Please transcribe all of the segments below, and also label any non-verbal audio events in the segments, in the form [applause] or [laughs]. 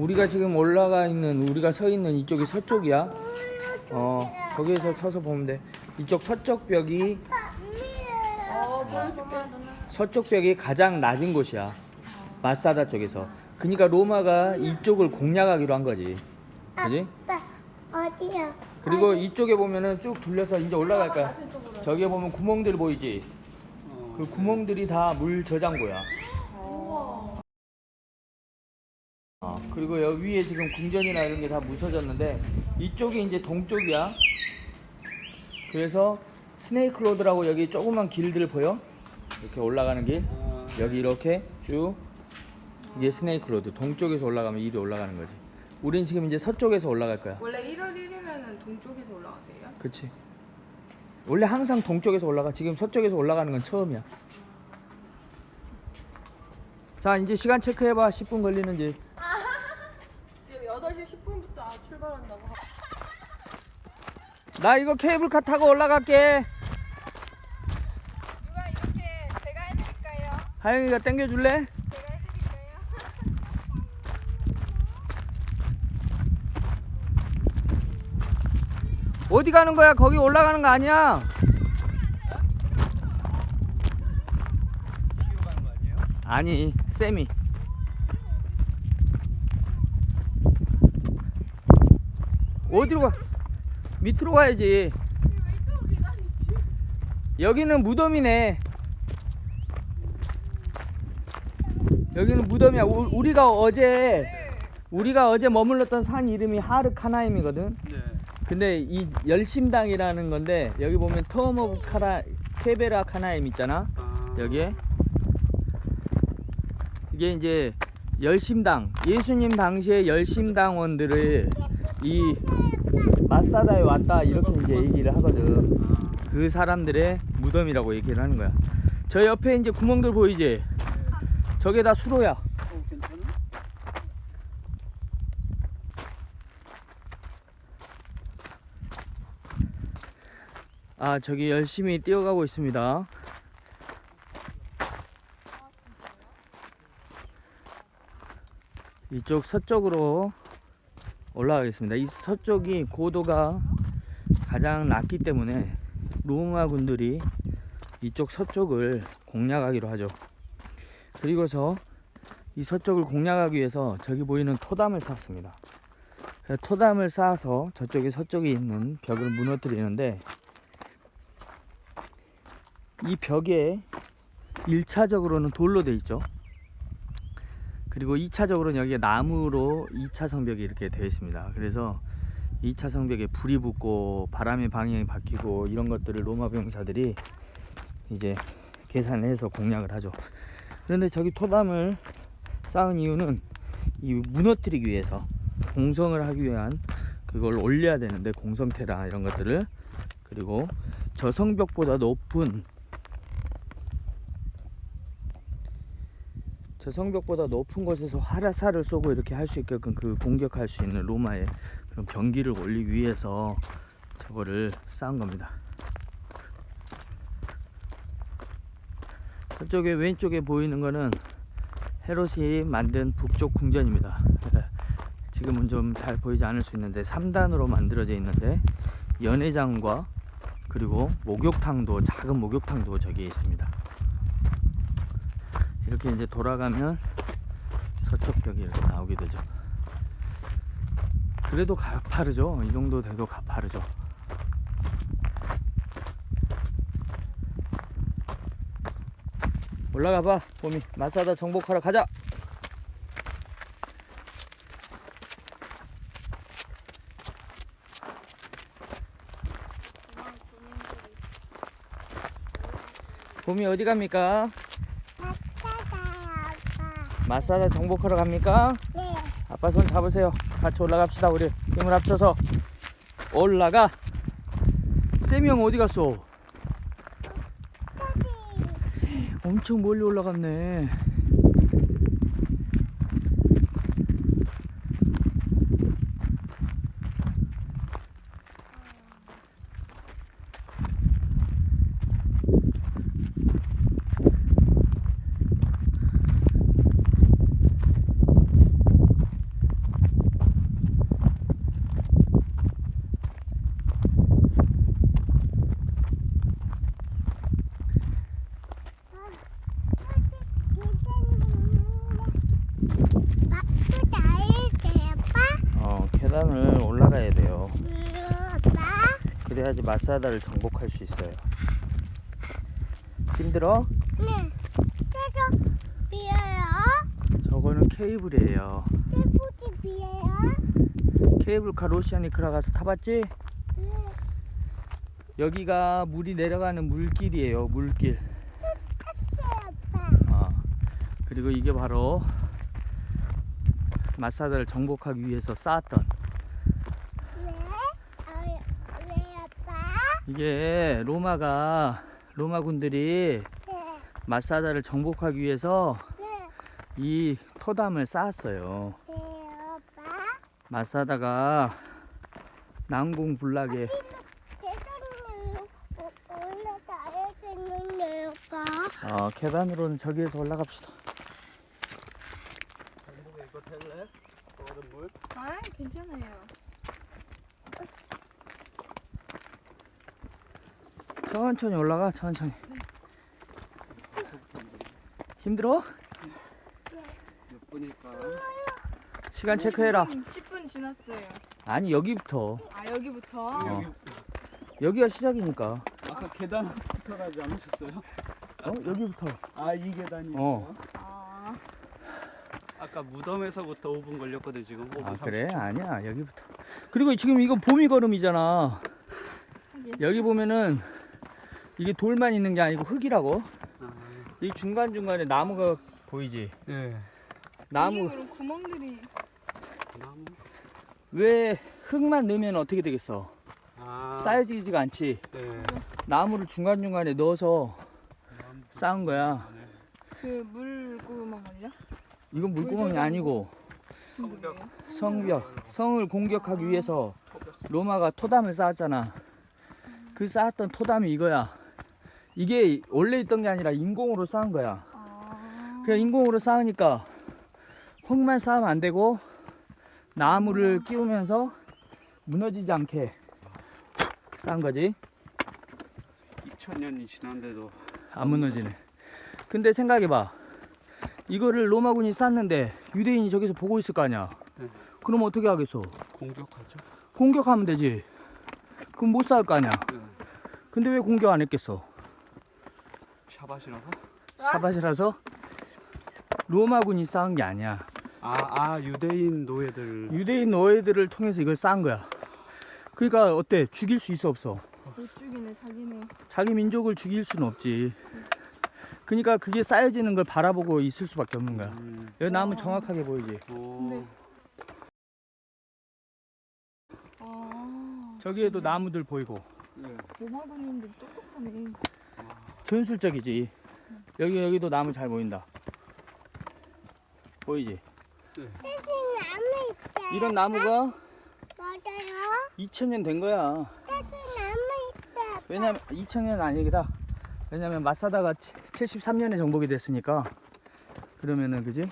우리가 지금 올라가 있는 우리가 서 있는 이쪽이 서쪽이야. 어 거기에서 서서 보면 돼. 이쪽 서쪽 벽이. 서쪽 벽이 가장 낮은 곳이야. 마사다 쪽에서. 그러니까 로마가 이쪽을 공략하기로 한 거지. 그지? 어디야? 그리고 이쪽에 보면은 쭉 둘러서 이제 올라갈 거야. 저기에 보면 구멍들 보이지? 그 구멍들이 다 물 저장고야. 어, 그리고 여기 위에 지금 궁전이나 이런 게 다 무서졌는데 이쪽이 이제 동쪽이야. 그래서 스네이크 로드라고 여기 조그만 길들 보여? 이렇게 올라가는 길. 여기 이렇게 쭉 이게 스네이크 로드. 동쪽에서 올라가면 이리 올라가는 거지. 우린 지금 이제 서쪽에서 올라갈 거야. 원래 1월 1일에는 동쪽에서 올라가세요? 그치. 원래 항상 동쪽에서 올라가. 지금 서쪽에서 올라가는 건 처음이야. 자, 이제 시간 체크해봐. 10분 걸리는지. 지금 8시 10분부터 아, 출발한다고. 나 이거 케이블카 타고 올라갈게. 누가 이렇게 제가 해드릴까요? 하영이가 땡겨줄래? 제가 해드릴까요? [laughs] 어디 가는 거야? 거기 올라가는 거 아니야? 아니, 쌤이. 어디로 가? 밑으로 가야지. 여기는 무덤이네. 여기는 무덤이야. 우, 우리가 어제 네. 우리가 어제 머물렀던 산 이름이 하르카나임이거든. 네. 근데 이 열심당이라는 건데 여기 보면 텀 오브 카라 케베라 카나임 있잖아. 아, 여기에 이게 이제 열심당 예수님 당시에 열심당원들을 이 마사다에 왔다 이렇게 이제 얘기를 하거든. 그 사람들의 무덤이라고 얘기를 하는 거야. 저 옆에 이제 구멍들 보이지? 저게 다 수로야. 아 저기 열심히 뛰어가고 있습니다. 이쪽 서쪽으로 올라가겠습니다. 이 서쪽이 고도가 가장 낮기 때문에 로마 군들이 이쪽 서쪽을 공략하기로 하죠. 그리고서 이 서쪽을 공략하기 위해서 저기 보이는 토담을 쌓습니다. 토담을 쌓아서 저쪽에 서쪽에 있는 벽을 무너뜨리는데 이 벽에 1차적으로는 돌로 돼 있죠. 그리고 2차적으로는 여기에 나무로 2차 성벽이 이렇게 되어 있습니다. 그래서 2차 성벽에 불이 붙고 바람의 방향이 바뀌고 이런 것들을 로마 병사들이 이제 계산을 해서 공략을 하죠. 그런데 저기 토담을 쌓은 이유는 이 무너뜨리기 위해서 공성을 하기 위한 그걸 올려야 되는데 공성태라 이런 것들을 그리고 저 성벽보다 높은 저 성벽보다 높은 곳에서 화살을 쏘고 이렇게 할 수 있게끔 그 공격할 수 있는 로마의 그런 병기를 올리기 위해서 저거를 쌓은 겁니다. 저쪽에 왼쪽에 보이는 거는 헤롯이 만든 북쪽 궁전입니다. 예, 지금은 좀 잘 보이지 않을 수 있는데 3단으로 만들어져 있는데 연회장과 그리고 목욕탕도 작은 목욕탕도 저기에 있습니다. 이렇게 이제 돌아가면 서쪽 벽이 이렇게 나오게 되죠. 그래도 가파르죠. 이 정도 돼도 가파르죠. 올라가 봐, 봄이. 마사다 정복하러 가자. 봄이 어디 갑니까? 마사다 정복하러 갑니까? 네. 아빠 손 잡으세요. 같이 올라갑시다. 우리 힘을 합쳐서 올라가. 쌤이 형 어디 갔어? 엄청 멀리 올라갔네. 그래야지 마사다를 정복할 수 있어요. 힘들어? 네. 저거 비어요? 저거는 케이블이에요. 떼부지 비어요? 케이블카 로시아니크라 가서 타봤지? 네. 여기가 물이 내려가는 물길이에요. 물길. 아, 그리고 이게 바로 마사다를 정복하기 위해서 쌓았던 왜? 어, 왜 아빠? 이게 로마가 로마군들이 네. 마사다를 정복하기 위해서 네. 이 토담을 쌓았어요. 네, 아빠. 마사다가 난공불락에 계단으로 올라가야 되는데, 아빠. 어, 계단으로는 저기에서 올라갑시다. 이거 탈래? 얼음물? 아 괜찮아요. 천천히 올라가, 천천히. 힘들어? 몇 분일까? 시간 체크해라. 10분 지났어요. 아니 여기부터. 아 여기부터. 어. 여기 여기가 시작이니까. 아까 계단부터 가지 않으셨어요? 어? 여기부터. 아 이 계단이 어. 아 아까 무덤에서부터 5분 걸렸거든 지금 5분 아 30초. 그래? 아니야 여기부터. 그리고 지금 이거 봄이 걸음이잖아. 하긴. 여기 보면은 이게 돌만 있는 게 아니고 흙이라고. 아, 이 중간 중간에 나무가 보이지? 네. 이게 나무 그럼 구멍들이 나무. 왜 흙만 넣으면 어떻게 되겠어? 아. 쌓여지지가 않지. 네. 나무를 중간 중간에 넣어서 나무. 쌓은 거야. 네. 그 물구멍 아니야? 이건 물구멍이 물조성. 아니고 성벽. 성벽, 성을 공격하기 위해서 로마가 토담을 쌓았잖아. 그 쌓았던 토담이 이거야. 이게 원래 있던 게 아니라 인공으로 쌓은 거야. 아. 그냥 인공으로 쌓으니까 흙만 쌓으면 안 되고 나무를 끼우면서 무너지지 않게 쌓은 거지. 2000년이 지난데도 안 무너지네. 근데 생각해봐. 이거를 로마군이 쌌는데 유대인이 저기서 보고 있을 거 아니야. 네. 그럼 어떻게 하겠어? 공격하죠. 공격하면 되지. 그럼 못 쌓을 거 아니야. 네. 근데 왜 공격 안 했겠어? 샤바시라서? 사바시라서 로마군이 쌓은 게 아니야. 아, 아 유대인 노예들. 유대인 노예들을 통해서 이걸 쌓은 거야. 그러니까 어때? 죽일 수 있어 없어? 못 죽이네 자기네. 자기 민족을 죽일 수는 없지. 그러니까 그게 쌓여지는 걸 바라보고 있을 수밖에 없는 거야. 음. 여기 나무 정확하게 보이지? 오. 네. 아. 저기에도 나무들 보이고 네. 로마군인데 똑똑하네. 전술적이지. 여기 여기도 나무 잘 보인다. 보이지? 여기 나무 있다. 이런 나무가 맞아요? 2000년 된 거야. 나무 있다. 왜냐면 2000년 아니기다. 왜냐면 마사다가 73년에 정복이 됐으니까 그러면은 그지?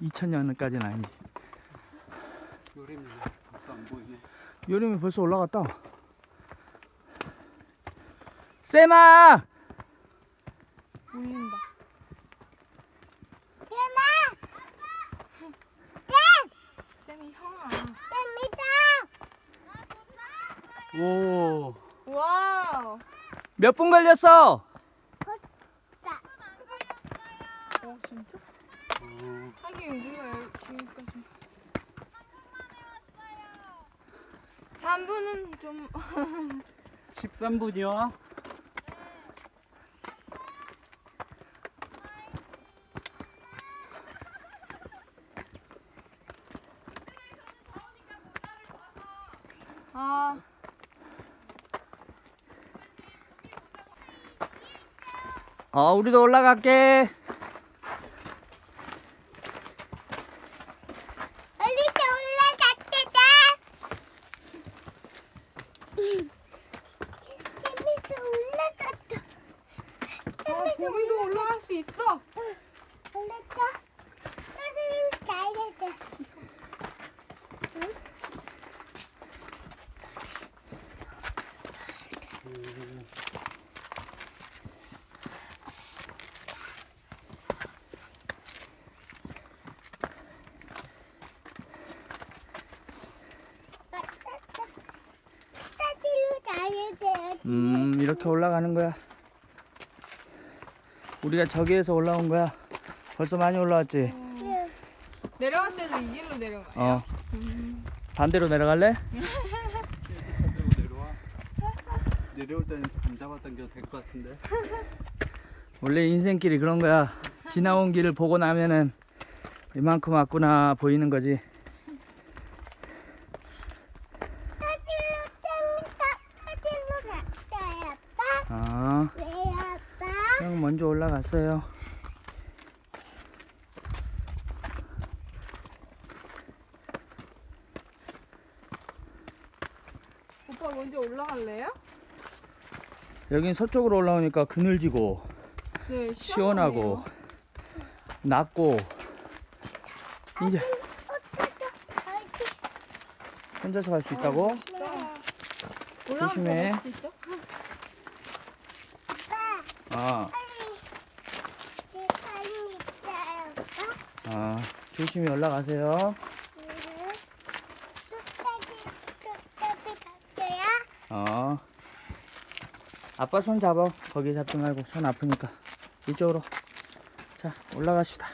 2000년까지는 아니지. 요림이 벌써 안 보이네. 여름이 벌써 올라갔다. 쌤아! 울린다. 쌤이 형아. 쌤이다. 오. 와우. 몇 분 걸렸어? 어 진짜? 어. 하긴 우리가 여기 지금까지 3분은 좀 [laughs] 13분이요? 어, 우리도 올라갈게. 어디서 올라갔대다. 재밌어 올라갔다. 어, 봄이도 올라갈 수 있어. 올라가. 나도 가야 돼. 음 이렇게 올라가는 거야 우리가 저기에서 올라온 거야 벌써 많이 올라왔지 네. 내려갈 때도 이 길로 내려가요. 어 반대로 내려갈래? 들고 내려와. 내려올 때는 감 잡아 당겨도 될 것 같은데. 원래 인생길이 그런 거야 지나온 길을 보고 나면은 이만큼 왔구나 보이는 거지 사진로 뗍니다. 사진로 갔어요, 아빠. 아 왜 아빠? 형 먼저 올라갔어요 오빠 먼저 올라갈래요? 여긴 서쪽으로 올라오니까 그늘지고 네, 시원하고 낮고 이제? 혼자서 갈 수 있다고? 네. 조심해. 수 있죠? 아. 아 조심히 올라가세요 네. 어 아빠 손 잡아. 거기 잡지 말고 손 아프니까. 이쪽으로. 자 올라가시다.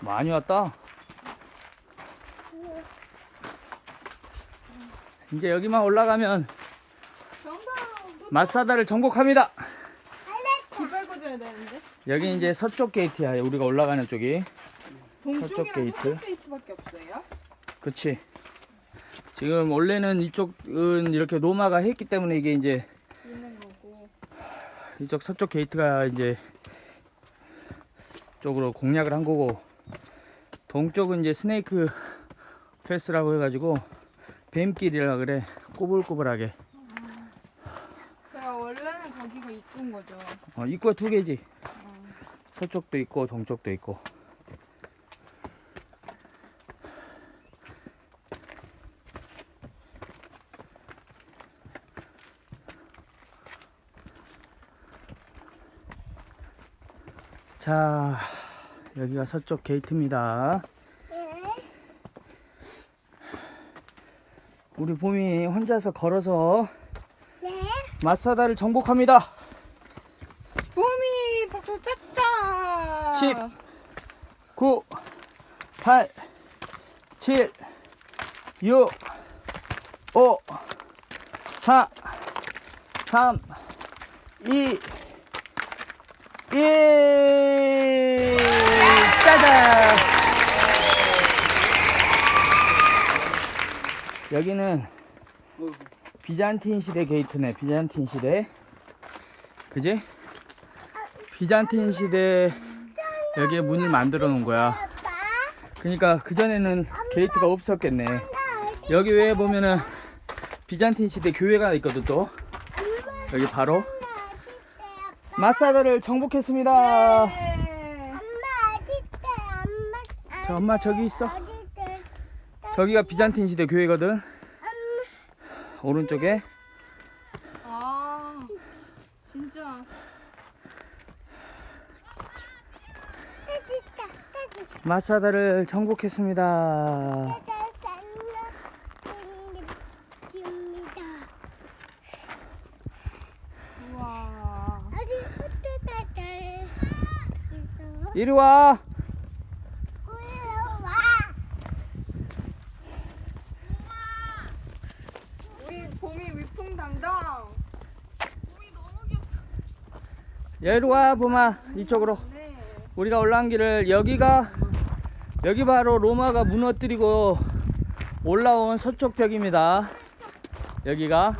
많이 왔다. 이제 여기만 올라가면. 마사다를 정복합니다. 여기 이제 서쪽 게이트야. 우리가 올라가는 쪽이. 동쪽이랑 서쪽 게이트. 서쪽 게이트밖에 없어요. 그치. 지금 원래는 이쪽은 이렇게 노마가 했기 때문에 이게 이제 있는 거고. 이쪽 서쪽 게이트가 이제 쪽으로 공략을 한 거고 동쪽은 이제 스네이크 패스라고 해가지고 뱀길이라 그래. 꼬불꼬불하게. 제가 원래는 거기가 입구인 거죠. 어, 입구가 두 개지. 서쪽도 있고 동쪽도 있고. 자, 여기가 서쪽 게이트입니다. 네. 우리 봄이 혼자서 걸어서 네. 마사다를 정복합니다. 짝짝. 10. 9, 8, 7, 6, 5, 4, 3, 2, 1. 짜잔! 여기는 어, 비잔틴 시대 게이트네, 비잔틴 시대. 그지? 비잔틴 시대 여기에 문을 만들어 놓은 거야. 그러니까 그전에는 게이트가 없었겠네. 여기 외에 보면은 비잔틴 시대 교회가 있거든 또. 여기 바로? 마사다를 정복했습니다. 저 엄마 저기 있어. 저기가 비잔틴 시대 교회거든. 오른쪽에 아, 진짜. 여기 있다, 여기. 마사다를 정복했습니다. 이리 와. 우리 봄이 위풍당당. 이리 와 봄아 이쪽으로. 네. 우리가 올라온 길을 여기가 여기 바로 로마가 무너뜨리고 올라온 서쪽 벽입니다. 여기가